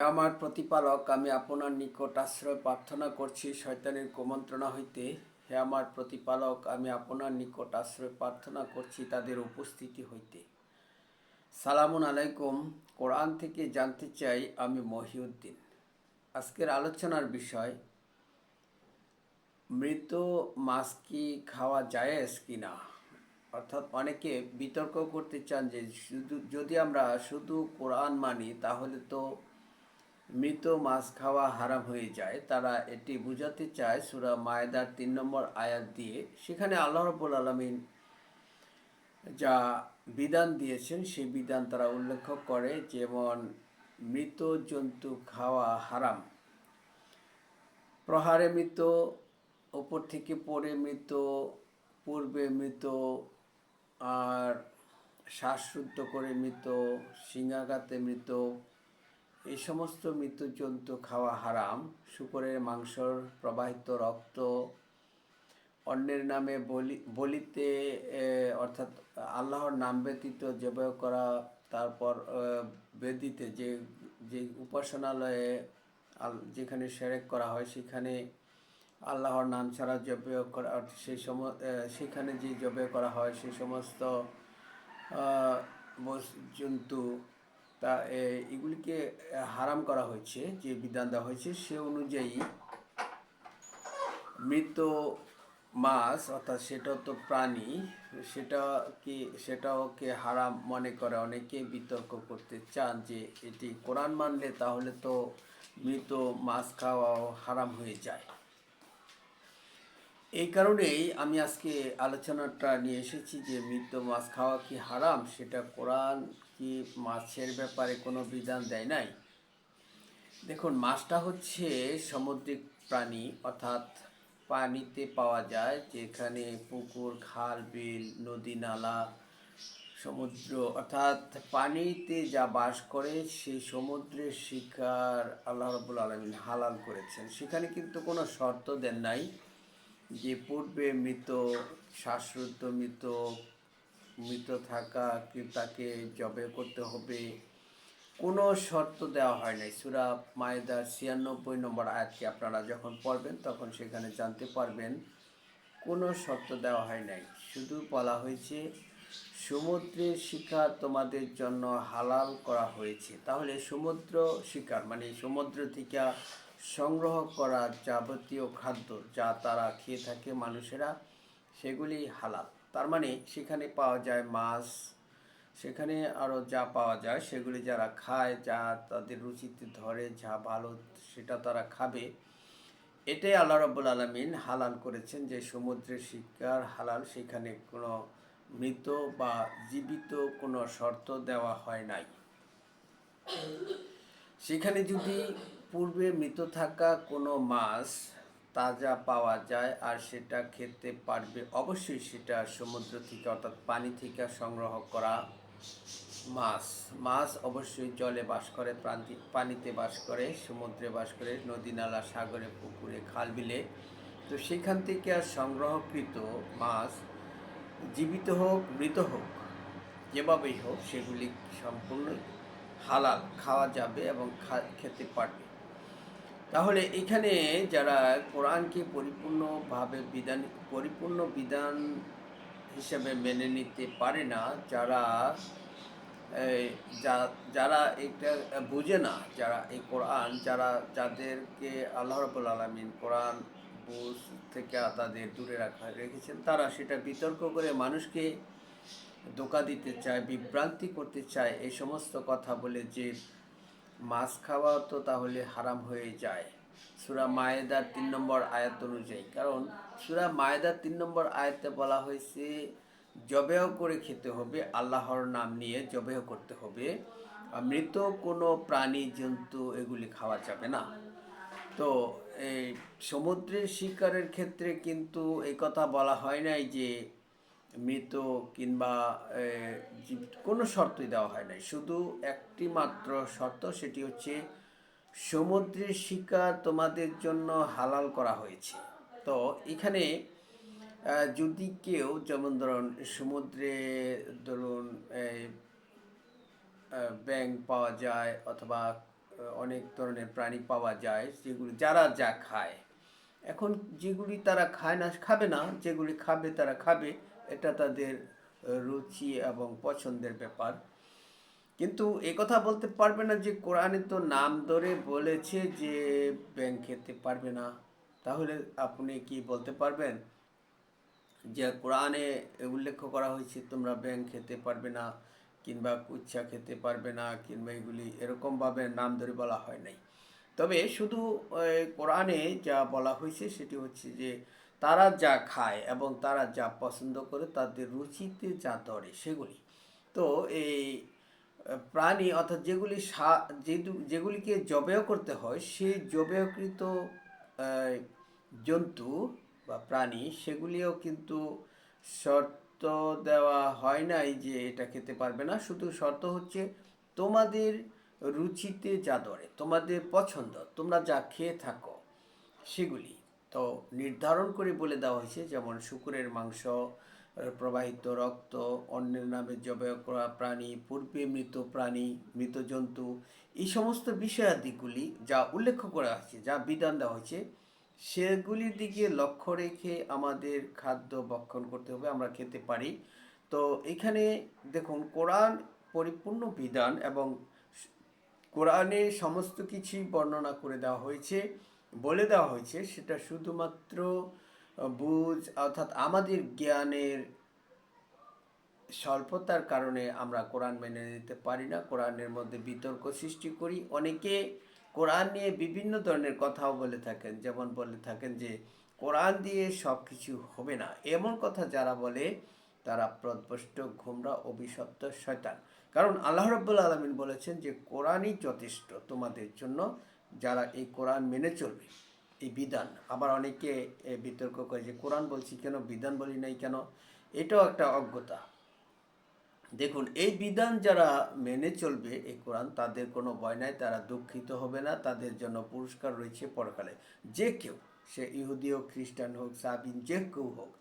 আমার প্রতিপালক, আমি আপনার নিকট আশ্রয় প্রার্থনা করছি, শয়তানের কুমন্ত্রণা হইতে। হে আমার প্রতিপালক, আমি আপনার নিকট আশ্রয় প্রার্থনা করছি তাদের উপস্থিতি হইতে। সালামুন আলাইকুম। কোরআন থেকে জানতে চাই আমি মহিউদ্দিন। আজকের আলোচনার বিষয়, মৃত মাছ কি খাওয়া জায়েজ কি না অর্থাৎ অনেকে বিতর্ক করতে চান যে, শুধু যদি আমরা শুধু কোরআন মানি, তাহলে তো মৃত মাছ খাওয়া হারাম হয়ে যায়, তারা এটি বোঝাতে চায় সুরা মায়দার তিন নম্বর আয়াত দিয়ে। সেখানে আল্লাহ রব্বুল আলমিন যা বিধান দিয়েছেন, সেই বিধান তারা উল্লেখ করে যেমন মৃত জন্তু খাওয়া হারাম, প্রহারে মৃত, ওপর থেকে পড়ে মৃত, পূর্বে মৃত, আর শ্বাসরুদ্ধ করে মৃত, সিংহাঘাতে মৃত এই সমস্ত মৃত জন্তু খাওয়া হারাম। শুকরের মাংসর প্রবাহিত রক্ত, অন্যের নামে বলি বলিতে অর্থাৎ আল্লাহর নাম ব্যতীত জবাই করা, তারপর বেদিতে যে যে উপাসনালয়ে যেখানে সেরেক করা হয়, সেখানে আল্লাহর নাম ছাড়া জবাই করা সেই সম সেখানে যে জবাই করা হয় সেই সমস্ত জন্তু তা এগুলিকে হারাম করা হয়েছে, যে বিধান দেওয়া হয়েছে, সে অনুযায়ী মৃত মাছ, অর্থাৎ সেটা তো প্রাণী, সেটা কি সেটাকে হারাম মনে করে অনেকে বিতর্ক করতে চান যে এটি কোরআন মানলে তাহলে তো মৃত মাছ খাওয়াও হারাম হয়ে যায়। এই কারণেই আমি আজকে আলোচনাটা নিয়ে এসেছি যে মৃত মাছ খাওয়া কি হারাম, সেটা কোরআন কি মাছের ব্যাপারে কোনো বিধান দেয় নাই? দেখুন, মাছটা হচ্ছে সামুদ্রিক প্রাণী, অর্থাৎ পানিতে পাওয়া যায়, যেখানে পুকুর, খাল, বিল, নদী, নালা, সমুদ্র, অর্থাৎ পানিতে যা বাস করে সেই সমুদ্রের শিকার আল্লাহ রবুল আলমিন হালাল করেছেন। সেখানে কিন্তু কোনো শর্ত দেন নাই যে পূর্বে মৃত, শ্বাসরুদ্ধ মৃত মৃত থাকা কি তাকে জবে করতে হবে? কোনো শর্ত দেওয়া হয় নাই। সুরা মায়েদার ছিয়ানব্বই নম্বর আয়াতকে আপনারা যখন পড়বেন, তখন সেখানে জানতে পারবেন, কোনো শর্ত দেওয়া হয় নাই। শুধু বলা হয়েছে, সমুদ্রের শিকার তোমাদের জন্য হালাল করা হয়েছে। তাহলে সমুদ্র শিকার মানে সমুদ্র থেকে সংগ্রহ করা যাবতীয় খাদ্য যা তারা খেয়ে থাকে মানুষেরা, সেগুলি হালাল। তার মানে সেখানে পাওয়া যায় মাছ, সেখানে আরও যা পাওয়া যায় সেগুলি যারা খায়, যা তাদের রুচিতে ধরে, যা ভালো সেটা তারা খাবে। এটাই আল্লাহ রব্বুল আলমিন হালাল করেছেন যে সমুদ্রের শিকার হালাল সেখানে কোনো মৃত বা জীবিত কোনো শর্ত দেওয়া হয় নাই। সেখানে যদি পূর্বে মৃত থাকা কোনো মাছ তাজা পাওয়া যায় আর সেটা খেতে পারবে। অবশ্যই সেটা সমুদ্র থেকে, অর্থাৎ পানি থেকে সংগ্রহ করা মাছ। মাছ অবশ্যই জলে বাস করে, প্রান্তি, পানিতে বাস করে, সমুদ্রে বাস করে, নদী নালা, সাগরে, পুকুরে খাল বিলে তো সেখান থেকে আর সংগ্রহকৃত মাছ জীবিত হোক, মৃত হোক, যেভাবেই হোক, সেগুলি সম্পূর্ণ হালাল, খাওয়া যাবে এবং খেতে পারবে। তাহলে এখানে যারা কোরআনকে পরিপূর্ণভাবে বিধান, পরিপূর্ণ বিধান হিসেবে মেনে নিতে পারে না, যারা যারা এটা বুঝে না, যারা এই কোরআন, যারা যাদেরকে আল্লাহ রবুল আলমিন কোরআন বুঝ থেকে তাদের দূরে রাখা, রেখেছেন, তারা সেটা বিতর্ক করে মানুষকে ধোকা দিতে চায়, বিভ্রান্তি করতে চায়, এই সমস্ত কথা বলে যে মাছ খাওয়া তো তাহলে হারাম হয়ে যায়। সুরা মায়েদার তিন নম্বর আয়াত অনুযায়ী। কারণ সুরা মায়েদার তিন নম্বর আয়াতে বলা হয়েছে জবেহ করে খেতে হবে, আল্লাহর নাম নিয়ে জবেহ করতে হবে। মৃত কোনো প্রাণী, জন্তু, এগুলি খাওয়া যাবে না। তো এই সমুদ্রের শিকারের ক্ষেত্রে কিন্তু এই কথা বলা হয় নাই যে মৃত কিংবা কোনো শর্তই দেওয়া হয় নাই। শুধু একটি মাত্র শর্ত, সেটি হচ্ছে সমুদ্রের শিকার তোমাদের জন্য হালাল করা হয়েছে। তো এখানে যদি কেউ, যেমন ধরুন, সমুদ্রে ধরুন ব্যাঙ পাওয়া যায় অথবা অনেক ধরনের প্রাণী পাওয়া যায়, যেগুলি, যারা যা খায়। এখন যেগুলি তারা খায় না, খাবে না, যেগুলি খাবে তারা খাবে। এটা তাদের রুচি এবং পছন্দের ব্যাপার। কিন্তু এ কথা বলতে পারবে না যে কোরআনে তো নাম ধরে বলেছে যে ব্যাং খেতে পারবে না। তাহলে আপনি কি বলতে পারবেন? যে কোরআনে উল্লেখ করা হয়েছে তোমরা ব্যাংক খেতে পারবে না কিংবা কুচ্ছা খেতে পারবে না কিংবা এগুলি এরকমভাবে নাম ধরে বলা হয় নাই। তবে শুধু কোরআনে যা বলা হয়েছে সেটি হচ্ছে যে তারা যা খায় এবং তারা যা পছন্দ করে তাদের রুচিতে যা ধরে সেগুলি। তো এই প্রাণী অর্থাৎ যেগুলি যেগুলিকে জবেহ করতে হয় সেই জবেহকৃত আহ, জন্তু বা প্রাণী সেগুলিও কিন্তু শর্ত দেওয়া হয় নাই যে এটা খেতে পারবে না। শুধু শর্ত হচ্ছে তোমাদের রুচিতে যা ধরে তোমাদের পছন্দ তোমরা যা খেয়ে থাকো সেগুলি। তো নির্ধারণ করে বলে দেওয়া হয়েছে, যেমন শুকুরের মাংস প্রবাহিত রক্ত, অন্যের নামে জবাই করা প্রাণী, পূর্বে মৃত প্রাণী, মৃত জন্তু, এই সমস্ত বিষয়াদিগুলি যা উল্লেখ করা হয়েছে, যা বিধান দেওয়া হয়েছে, সেগুলির দিকে লক্ষ্য রেখে আমাদের খাদ্য ভক্ষণ করতে হবে, আমরা খেতে পারি। তো এখানে দেখুন, কোরআন পরিপূর্ণ বিধান এবং কোরআনে সমস্ত কিছুই বর্ণনা করে দেওয়া হয়েছে। বলে দেওয়া হয়েছে, সেটা শুধুমাত্র বুঝ অর্থাৎ আমাদের জ্ঞানের স্বল্পতার কারণে আমরা কোরআন মেনে নিতে পারি না। কোরআনের মধ্যে বিতর্ক সৃষ্টি করি। অনেকে কোরআন নিয়ে বিভিন্ন ধরনের কথাও বলে থাকেন। যেমন বলে থাকেন যে, কোরআন দিয়ে সব কিছু হবে না। এমন কথা যারা বলে, তারা প্রদস্ত ঘুমরা, অভিশপ্ত শয়তান। কারণ আল্লাহ রব্বুল আলমিন বলেছেন যে, কোরআনই যথেষ্ট তোমাদের জন্য। যারা এই কোরআন মেনে চলবে, এই বিধান, আবার অনেকে বিতর্ক করে যে কোরআন বলছি কেন, বিধান বলি নাই কেন, এটাও একটা অজ্ঞতা। দেখুন, এই বিধান যারা মেনে চলবে এই কোরআন, তাদের কোনো ভয় নাই, তারা দুঃখিত হবে না, তাদের জন্য পুরস্কার রয়েছে পরকালে। যে কেউ, সে ইহুদি হোক, খ্রিস্টান হোক, সাবিন, যে কেউ হোক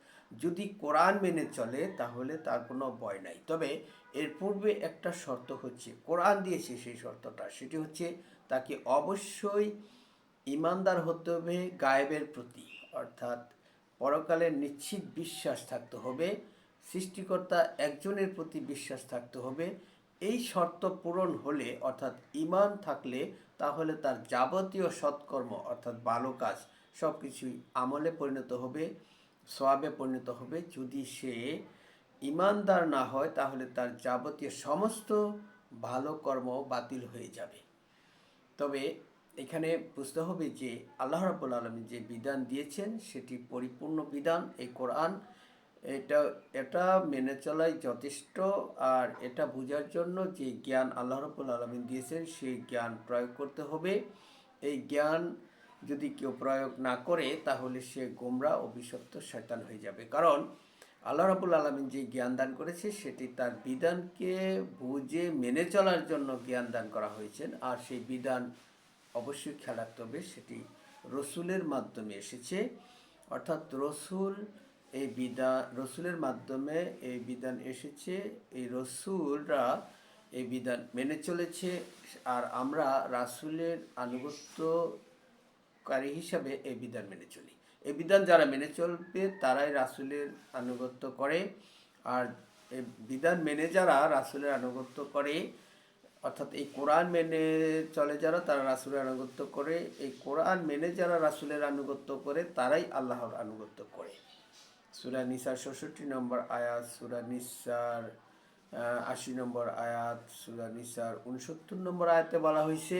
যদি কোরআন মেনে চলে, তাহলে তার কোনো ভয় নাই। তবে এর পূর্বে একটা শর্ত হচ্ছে, কোরআন দিয়েছে সেই শর্তটা। সেটি হচ্ছে, তাকে অবশ্যই ইমানদার হতে হবে, গায়েবের প্রতি। অর্থাৎ পরকালের নিশ্চিত বিশ্বাস থাকতে হবে, সৃষ্টিকর্তা একজনের প্রতি বিশ্বাস থাকতে হবে। এই শর্ত পূরণ হলে, অর্থাৎ ইমান থাকলে, তাহলে তার যাবতীয় সৎকর্ম, অর্থাৎ ভালো কাজ সব কিছুই আমলে পরিণত হবে। সোয়াবে পরিণত হবে। যদি সে ইমানদার না হয়, তাহলে তার যাবতীয় সমস্ত ভালো কর্ম বাতিল হয়ে যাবে। তবে এখানে বুঝতে হবে যে, আল্লাহ রাব্বুল আলমী যে বিধান দিয়েছেন, সেটি পরিপূর্ণ বিধান। এই কোরআন এটা এটা মেনে চলাই যথেষ্ট। আর এটা বোঝার জন্য যে জ্ঞান আল্লাহ রাব্বুল আলমিন দিয়েছেন, সেই জ্ঞান প্রয়োগ করতে হবে। এই জ্ঞান যদি কেউ প্রয়োগ না করে, তাহলে সে গোমরা ও অভিশপ্ত শয়তান হয়ে যাবে। কারণ আল্লাহ রাবুল আলমিন যে জ্ঞান দান করেছে, সেটি তার বিধানকে বুঝে মেনে চলার জন্য জ্ঞান দান করা হয়েছে। আর সেই বিধান অবশ্যই খেয়াল রাখতে হবে, সেটি রসুলের মাধ্যমে এসেছে। অর্থাৎ রসুল এই বিধান রসুলের মাধ্যমে এই বিধান এসেছে, এই রসুলরা এই বিধান মেনে চলেছে। আর আমরা রাসুলের আনুগত্যকারী হিসাবে এই বিধান মেনে চলি। এই বিধান যারা মেনে চলবে, তারাই রাসুলের আনুগত্য করে। আর এই বিধান মেনে যারা রাসুলের আনুগত্য করে, অর্থাৎ এই কোরআন মেনে চলে যারা, তারা রাসুলের আনুগত্য করে। এই কোরআন মেনে যারা রাসুলের আনুগত্য করে, তারাই আল্লাহর আনুগত্য করে। সুরা নিসার ষষট্টি নম্বর আয়াত, সুরা নিসার আশি নম্বর আয়াত, সুরা নিসার উনসত্তর নম্বর আয়াতে বলা হয়েছে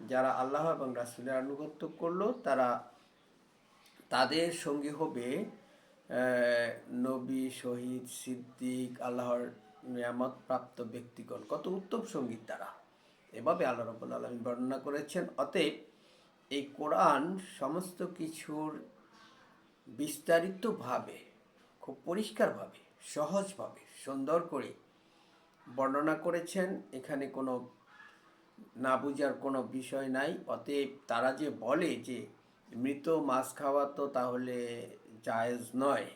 যারা আল্লাহ এবং রাসুলের আনুগত্য করল, তারা তাদের সঙ্গী হবে নবী, শহীদ, সিদ্দিক, আল্লাহর নিয়ামত প্রাপ্ত ব্যক্তিগণ। কত উত্তম সংগীত তারা। এভাবে আল্লাহ রব্বুল আলমী বর্ণনা করেছেন। অতএব এই কোরআন সমস্ত কিছুর বিস্তারিতভাবে, খুব পরিষ্কারভাবে, সহজভাবে, সুন্দর করে বর্ণনা করেছেন। এখানে কোনো না বুঝার কোনো বিষয় নাই। অতএব তারা যে বলে যে মৃত মাছ খাওয়া তো তাহলে জায়েজ নয়,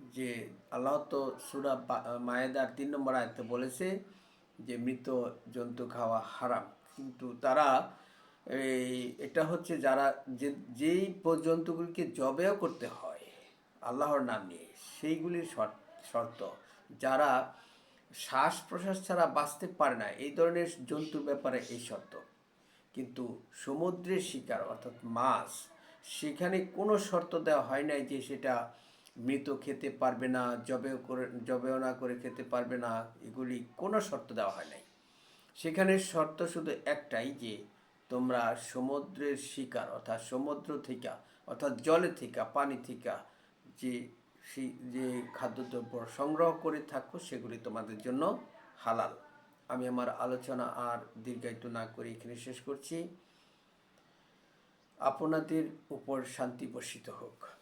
যে আল্লাহ তো সুরা মায়েদার তিন নম্বর আয়তে বলেছে যে মৃত জন্তু খাওয়া হারাম। কিন্তু তারা এই, এটা হচ্ছে যারা যে, যেই জন্তুগুলিকে জবেও করতে হয়, আল্লাহর নাম নিয়ে, সেইগুলির শর্ত- শর্ত। যারা শ্বাস প্রশ্বাস ছাড়া বাঁচতে পারে না। এই ধরনের জন্তুর ব্যাপারে এই শর্ত। কিন্তু সমুদ্রের শিকার অর্থাৎ মাছ, সেখানে কোনো শর্ত দেওয়া হয় নাই যে সেটা মৃত খেতে পারবে না, জবেও করে, জবেও না করে খেতে পারবে না, এগুলি কোনো শর্ত দেওয়া হয় নাই। সেখানে শর্ত শুধু একটাই যে তোমরা সমুদ্রের শিকার অর্থাৎ সমুদ্র থেকে, অর্থাৎ জলে থেকে, পানি থেকে যে সেই যে খাদ্যদ্রব্য সংগ্রহ করে থাকো, সেগুলি তোমাদের জন্য হালাল। আমি আমার আলোচনা আর দীর্ঘায়িত না করে এখানে শেষ করছি। আপনাদের উপর শান্তি বর্ষিত হোক।